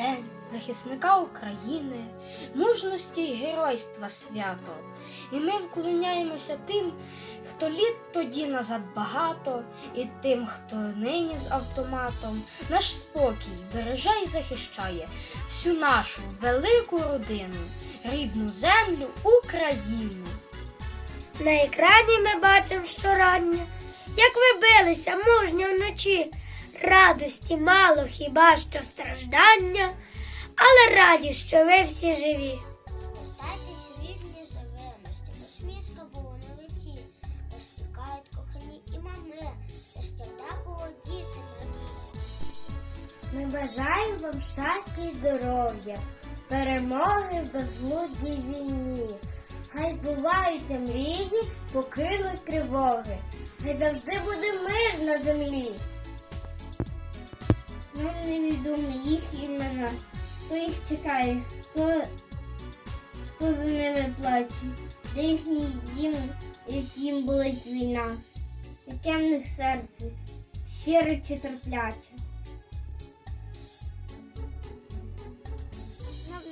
День захисника України, мужності й геройства свято. І ми вклоняємося тим, хто літ тоді назад багато, і тим, хто нині з автоматом наш спокій береже й захищає всю нашу велику родину, рідну землю Україну. На екрані ми бачимо щорання, як ви билися мужньо вночі. Радості мало, хіба що страждання, але раді, що ви всі живі. Остайтесь рідні живими, щоб усмішка була на лиці. Розтікають кохані і мами, щастя такого діти малі. Ми бажаємо вам щастя і здоров'я, перемоги в безглуздій війні. Хай збуваються мрії, покинуть тривоги. Хай завжди буде мир на землі. Нам невідомі їх імена. Хто їх чекає, хто, хто за ними плаче, де їхній дім, яким болить війна, яке в них серце, щире чи терпляче.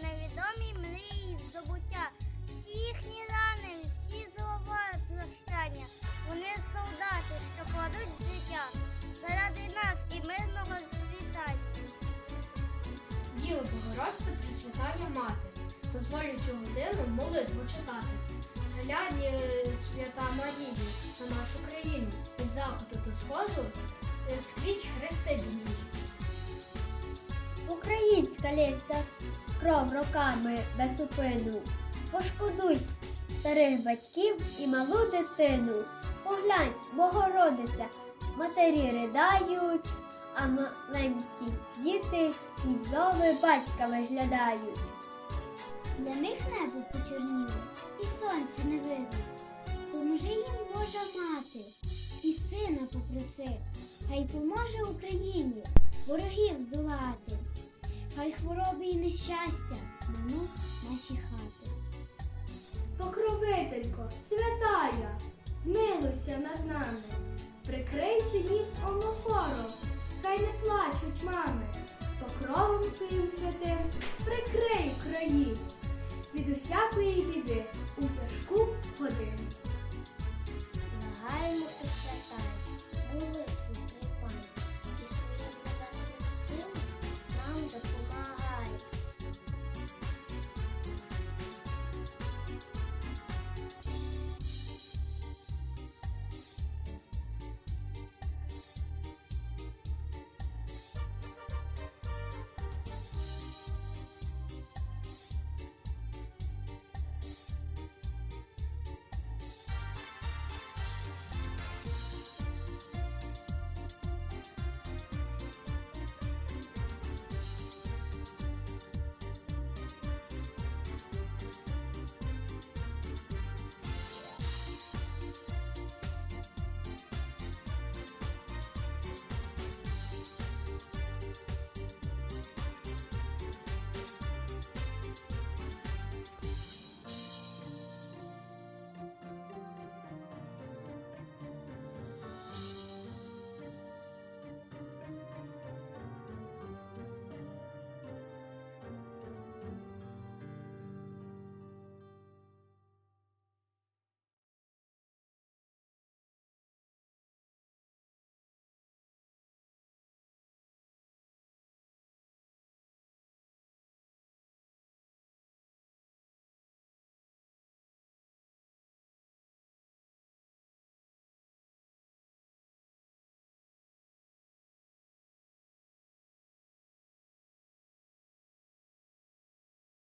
Невідомі мрії здобуття, всі їхні рани, всі злова прощання. Вони солдати, що кладуть життя заради нас і мирного світання. Діво Богородце, Пресвятая Мати, дозволю цю годину молитву читати. Глянь, е, свята Марії, на нашу країну, від заходу до сходу, е, скрізь хрести білі. Українська лється кров роками без упину. Пошкодуй старих батьків і малу дитину. Поглянь, Богородиця, матері ридають, а маленькі діти і вдови батька виглядають. Для них небо почорніло, і сонця не видно. Поможи їм Божа мати, і сина попроси, хай поможе Україні ворогів здолати. Хай хвороби і нещастя минуть наші хати. Покровителько, святая, змилуйся над нами, Прикрий синів омофором, хай не плачуть мами, покровом своїм святим прикрий країну від усякої біди у тяжку годину. Благаємо і свята,